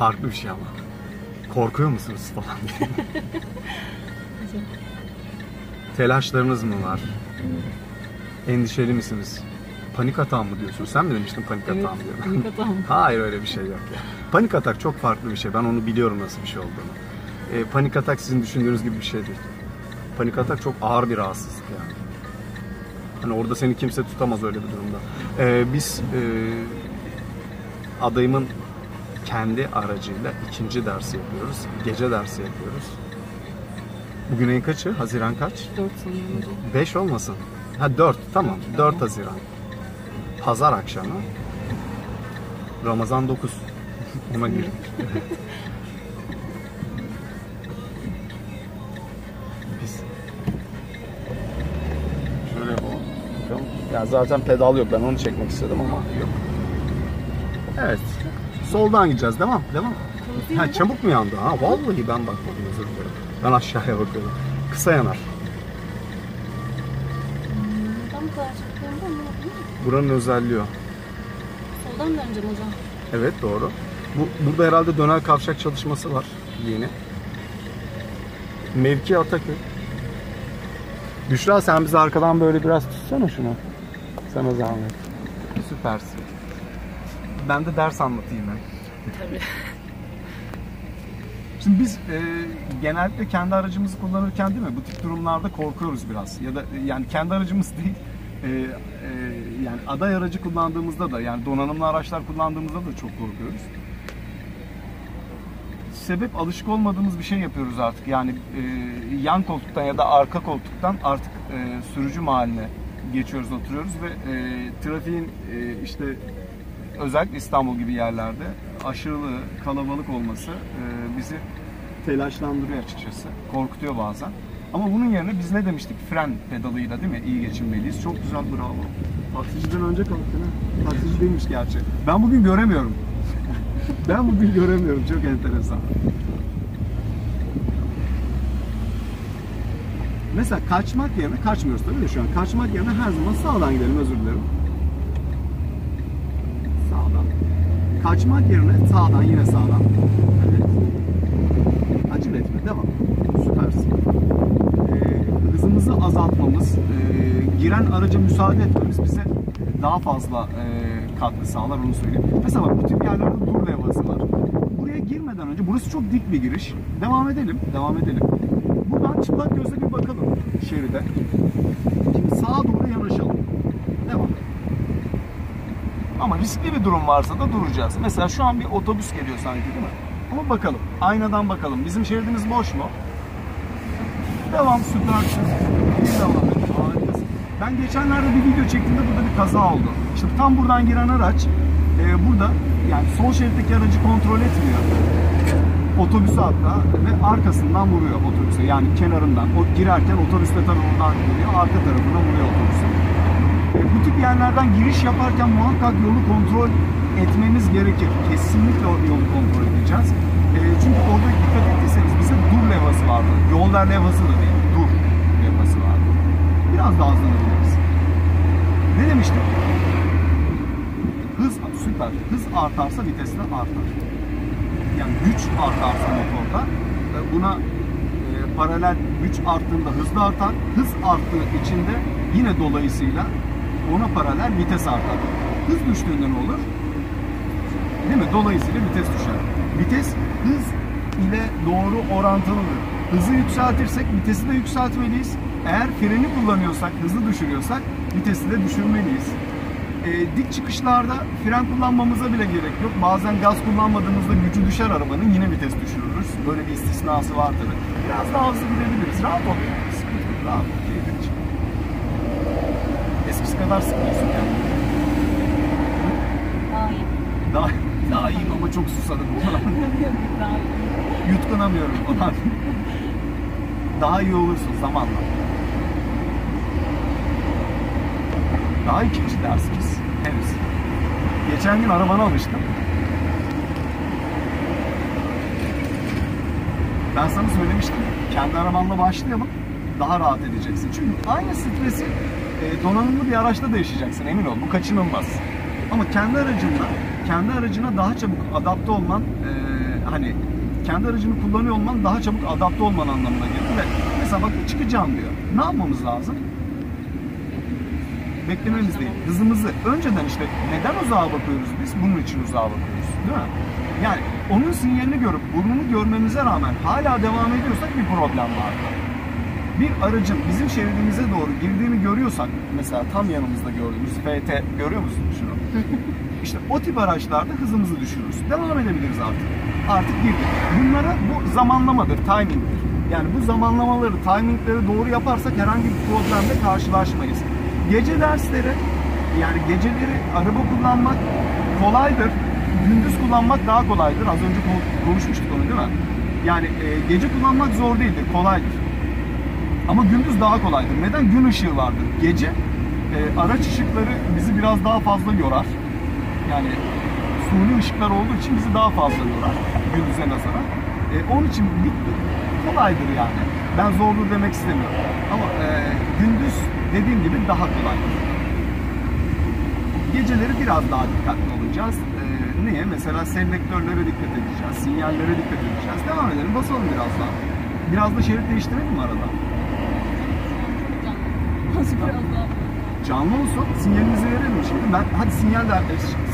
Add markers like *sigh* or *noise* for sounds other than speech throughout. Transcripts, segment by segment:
farklı bir şey ama. Korkuyor musunuz falan diye. Telaşlarınız mı var? Endişeli misiniz? Panik atağı mı diyorsun? Sen mi demiştin panik atağı mı diyorum. panik atağı mı? *laughs* Hayır öyle bir şey yok ya. Panik atak çok farklı bir şey. Ben onu biliyorum nasıl bir şey olduğunu. E, panik atak sizin düşündüğünüz gibi bir şey değil. Panik atak çok ağır bir rahatsızlık yani. Hani orada seni kimse tutamaz öyle bir durumda. E, biz e, adayımın kendi aracıyla ikinci dersi yapıyoruz. Gece dersi yapıyoruz. Bugün ayın kaçı? Haziran kaç? 4 sanırım hocam. 5 olmasın. Ha 4 tamam. 4 Haziran. Pazar akşamı. Ramazan 9. Ona *laughs* girdik. *laughs* Biz şöyle yapalım. Bakalım. Ya zaten pedal yok. Ben onu çekmek istedim ama yok. Evet. Soldan gideceğiz. Devam. Devam. Ha, çabuk mu yandı? Ha, vallahi ben bakmadım özür dilerim. Ben aşağıya bakıyorum. Kısa yanar. Anlamadım. Buranın özelliği o. Soldan döneceğim hocam. Evet doğru. Bu, burada herhalde döner kavşak çalışması var yeni. Mevki Ataköy. Büşra sen bizi arkadan böyle biraz tutsana şunu. Sana zahmet. Süpersin. Ben de ders anlatayım ben. Tabii. Şimdi biz e, genellikle kendi aracımızı kullanırken değil mi bu tip durumlarda korkuyoruz biraz. Ya da yani kendi aracımız *laughs* değil e, e, yani aday aracı kullandığımızda da yani donanımlı araçlar kullandığımızda da çok korkuyoruz. Sebep alışık olmadığımız bir şey yapıyoruz artık. Yani e, yan koltuktan ya da arka koltuktan artık e, sürücü mahalline geçiyoruz, oturuyoruz ve e, trafiğin e, işte özellikle İstanbul gibi yerlerde aşırı kalabalık olması e, bizi telaşlandırıyor açıkçası. Korkutuyor bazen. Ama bunun yerine biz ne demiştik? Fren pedalıyla değil mi? İyi geçinmeliyiz. Çok güzel bravo. Taksiciden önce kalktın ha. Taksici değilmiş gerçi. Ben bugün göremiyorum. *laughs* ben bugün göremiyorum. Çok enteresan. Mesela kaçmak yerine kaçmıyoruz tabii de şu an. Kaçmak yerine her zaman sağdan gidelim özür dilerim. Sağdan. Kaçmak yerine sağdan yine sağdan. Evet. Acele etme devam. Süpersin. Ee, hızımızı azaltmamız, e, giren araca müsaade etmemiz bize daha fazla e, katkı sağlar onu söyleyeyim. Mesela bak bu tip yerlerde dur levhası var. Buraya girmeden önce burası çok dik bir giriş. Devam edelim, devam edelim. Buradan çıplak gözle bir bakalım şeride. Şimdi sağa doğru yanaşalım. Devam. Ama riskli bir durum varsa da duracağız. Mesela şu an bir otobüs geliyor sanki değil mi? Ama bakalım. Aynadan bakalım. Bizim şeridimiz boş mu? Devam süpersin. Devam. Ben geçenlerde bir video çektiğimde burada bir kaza oldu. İşte tam buradan giren araç e, burada yani sol şeritteki aracı kontrol etmiyor. Otobüse hatta ve arkasından vuruyor otobüse. Yani kenarından. O girerken otobüs de tabii buradan. Arka tarafına vuruyor otobüse. Bu tip yerlerden giriş yaparken muhakkak yolu kontrol etmemiz gerekir. Kesinlikle o yolu kontrol edeceğiz. E, çünkü orada dikkat ettiyseniz bize dur levhası vardı. Yol ver levhası da değil. Dur levhası vardı. Biraz daha hızlanabiliriz. Ne demiştim? Hız süper. Hız artarsa vites de artar. Yani güç artarsa motorda e, buna e, paralel güç arttığında hız da artar. Hız arttığı için de yine dolayısıyla ona paralel vites artar. Hız düştüğünde ne olur? Değil mi? Dolayısıyla vites düşer. Vites hız ile doğru orantılıdır. Hızı yükseltirsek vitesi de yükseltmeliyiz. Eğer freni kullanıyorsak, hızı düşürüyorsak vitesi de düşürmeliyiz. E, dik çıkışlarda fren kullanmamıza bile gerek yok. Bazen gaz kullanmadığımızda gücü düşer arabanın yine vites düşürürüz. Böyle bir istisnası var tabi. Biraz daha hızlı gidebiliriz. Rahat ol. Sıkıntı yok. Rahat ol. Kadar sıkmıyorsun yani. Daha iyi. Daha, daha iyiyim ama çok susadım falan. *laughs* Daha iyi. Yutkunamıyorum falan. Daha iyi olursun zamanla. Daha ikinci dersimiz. Henüz. Geçen gün arabanı almıştım. Ben sana söylemiştim. Kendi arabanla başlayalım. Daha rahat edeceksin. Çünkü aynı stresi e, donanımlı bir araçta da yaşayacaksın emin ol. Bu kaçınılmaz. Ama kendi aracınla, kendi aracına daha çabuk adapte olman e, hani kendi aracını kullanıyor olman daha çabuk adapte olman anlamına gelir ve mesela bak çıkacağım diyor. Ne yapmamız lazım? Beklememiz değil. Hızımızı önceden işte neden uzağa bakıyoruz biz? Bunun için uzağa bakıyoruz. Değil mi? Yani onun sinyalini görüp burnunu görmemize rağmen hala devam ediyorsak bir problem var. Bir aracın bizim şeridimize doğru girdiğini görüyorsak mesela tam yanımızda gördüğümüz FT görüyor musun şunu? *laughs* İşte o tip araçlarda hızımızı düşürürüz. Devam edebiliriz artık. Artık girdik. Bunlara bu zamanlamadır, timingdir. Yani bu zamanlamaları, timingleri doğru yaparsak herhangi bir problemle karşılaşmayız. Gece dersleri, yani geceleri araba kullanmak kolaydır. Gündüz kullanmak daha kolaydır. Az önce ko- konuşmuştuk onu değil mi? Yani e, gece kullanmak zor değildir, kolaydır. Ama gündüz daha kolaydır. Neden? Gün ışığı vardır. Gece e, araç ışıkları bizi biraz daha fazla yorar. Yani suni ışıklar olduğu için bizi daha fazla yorar gündüze nazaran. E, onun için bir, kolaydır yani. Ben zordur demek istemiyorum. Ama e, gündüz dediğim gibi daha kolaydır. Geceleri biraz daha dikkatli olacağız. E, niye? Mesela selektörlere dikkat edeceğiz, sinyallere dikkat edeceğiz. Devam edelim, basalım biraz daha. Biraz da şerit değiştirelim mi arada? Nasıl biraz daha? Canlı olsun, sinyalimizi verelim şimdi. Ben hadi sinyal de,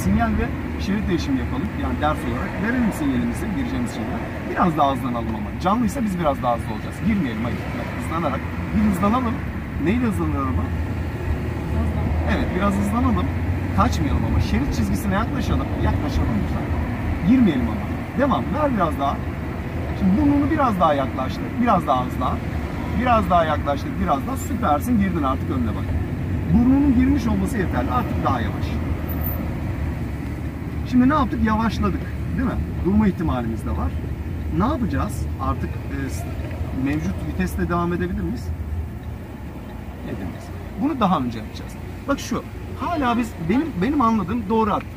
sinyal ve şerit değişimi yapalım. Yani ders olarak verelim sinyalimizi, gireceğimiz şeyler. Biraz daha hızlanalım ama. Canlıysa biz biraz daha hızlı olacağız. Girmeyelim hayır. Hızlanarak. Bir hızlanalım. Neyle hızlanır araba? Evet biraz hızlanalım. Kaçmayalım ama. Şerit çizgisine yaklaşalım. Yaklaşalım lütfen. Girmeyelim ama. Devam. Ver biraz daha. Şimdi burnunu biraz daha yaklaştır. Biraz daha hızlan. Biraz daha yaklaştık. Biraz daha. Süpersin. Girdin artık önüne bak. Burnunun girmiş olması yeterli. Artık daha yavaş. Şimdi ne yaptık? Yavaşladık. Değil mi? Durma ihtimalimiz de var. Ne yapacağız? Artık e, mevcut vitesle devam edebilir miyiz? Edemeyiz. Bunu daha önce yapacağız. Bak şu. Hala biz benim benim anladığım doğru attın.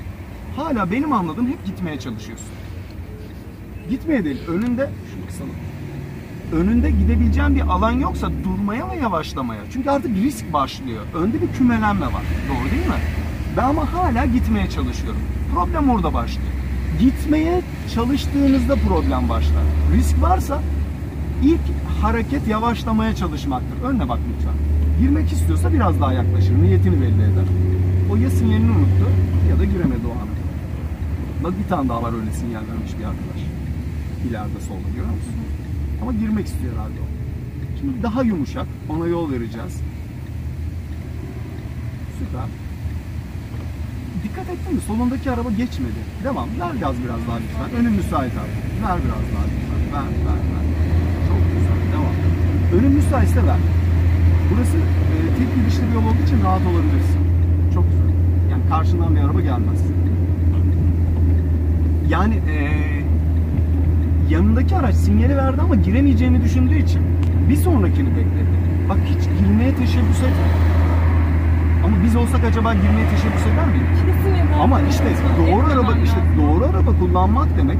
Hala benim anladığım hep gitmeye çalışıyorsun. Gitmeye değil. Önünde şunu kısalım. Önünde gidebileceğin bir alan yoksa durmaya ve yavaşlamaya. Çünkü artık risk başlıyor. Önde bir kümelenme var. Doğru değil mi? Ben ama hala gitmeye çalışıyorum. Problem orada başlıyor. Gitmeye çalıştığınızda problem başlar. Risk varsa ilk hareket yavaşlamaya çalışmaktır. Önüne bak lütfen. Girmek istiyorsa biraz daha yaklaşır. Niyetini belli eder. O ya sinyalini unuttu ya da giremedi o an. Bak bir tane daha var öyle sinyal vermiş bir arkadaş. İleride solda görüyor musun? Ama girmek istiyor herhalde o. Şimdi daha yumuşak. Ona yol vereceğiz. Süper. Dikkat ettin mi? Solundaki araba geçmedi. Devam. Ver gaz biraz daha lütfen. Önün müsait artık. Ver biraz daha lütfen. Ver, ver, ver. Çok güzel. Devam. Önün müsaitse ver. Burası e, tek gidişli bir yol olduğu için rahat olabilirsin. Çok güzel. Yani karşından bir araba gelmez. Yani e, yanındaki araç sinyali verdi ama giremeyeceğini düşündüğü için bir sonrakini bekledi. Bak hiç girmeye teşebbüs etmedi. Ama biz olsak acaba girmeye teşebbüs eder miydik? Kesin yapar. Ama işte doğru araba işte doğru araba kullanmak demek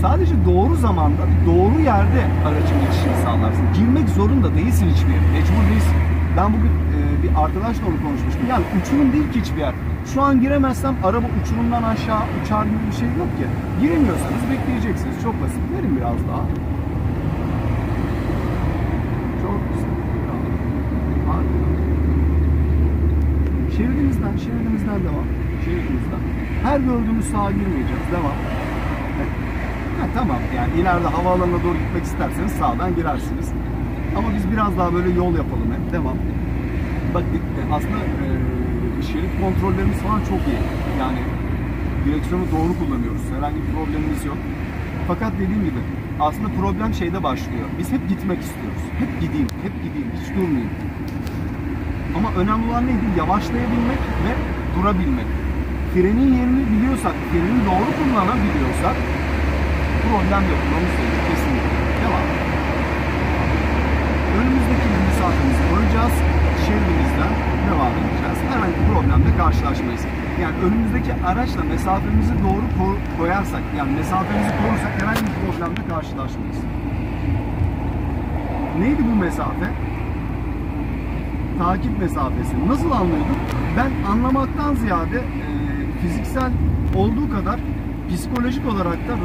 sadece doğru zamanda doğru yerde aracın geçişini sağlarsın. Girmek zorunda değilsin hiçbir yere. Mecbur değilsin. Ben bugün e, bir arkadaşla onu konuşmuştum. Yani uçurum değil ki hiçbir yer. Şu an giremezsem araba uçurumdan aşağı uçar gibi bir şey yok ki. Giremiyorsanız bekleyeceksiniz. Çok basit. Verin biraz daha. Çok güzel. Şeridimizden, şeridimizden devam. Şeridimizden. Her gördüğümüz sağa girmeyeceğiz. Devam. Ha, tamam yani ileride havaalanına doğru gitmek isterseniz sağdan girersiniz. Ama biz biraz daha böyle yol yapalım hep. Devam. Bak e, aslında e, şerit kontrollerimiz falan çok iyi. Yani direksiyonu doğru kullanıyoruz. Herhangi bir problemimiz yok. Fakat dediğim gibi aslında problem şeyde başlıyor. Biz hep gitmek istiyoruz. Hep gideyim, hep gideyim, hiç durmayayım. Ama önemli olan neydi? Yavaşlayabilmek ve durabilmek. Frenin yerini biliyorsak, freni doğru kullanabiliyorsak problem yok. Onu söyleyeyim kesinlikle. Devam. Önümüzdeki mesafemizi koyacağız. Şeridimizden devam edeceğiz. Herhangi bir problemle karşılaşmayız. Yani önümüzdeki araçla mesafemizi doğru ko- koyarsak, yani mesafemizi korursak herhangi bir problemle karşılaşmayız. Neydi bu mesafe? takip mesafesi nasıl anlıyorduk? Ben anlamaktan ziyade e, fiziksel olduğu kadar psikolojik olarak da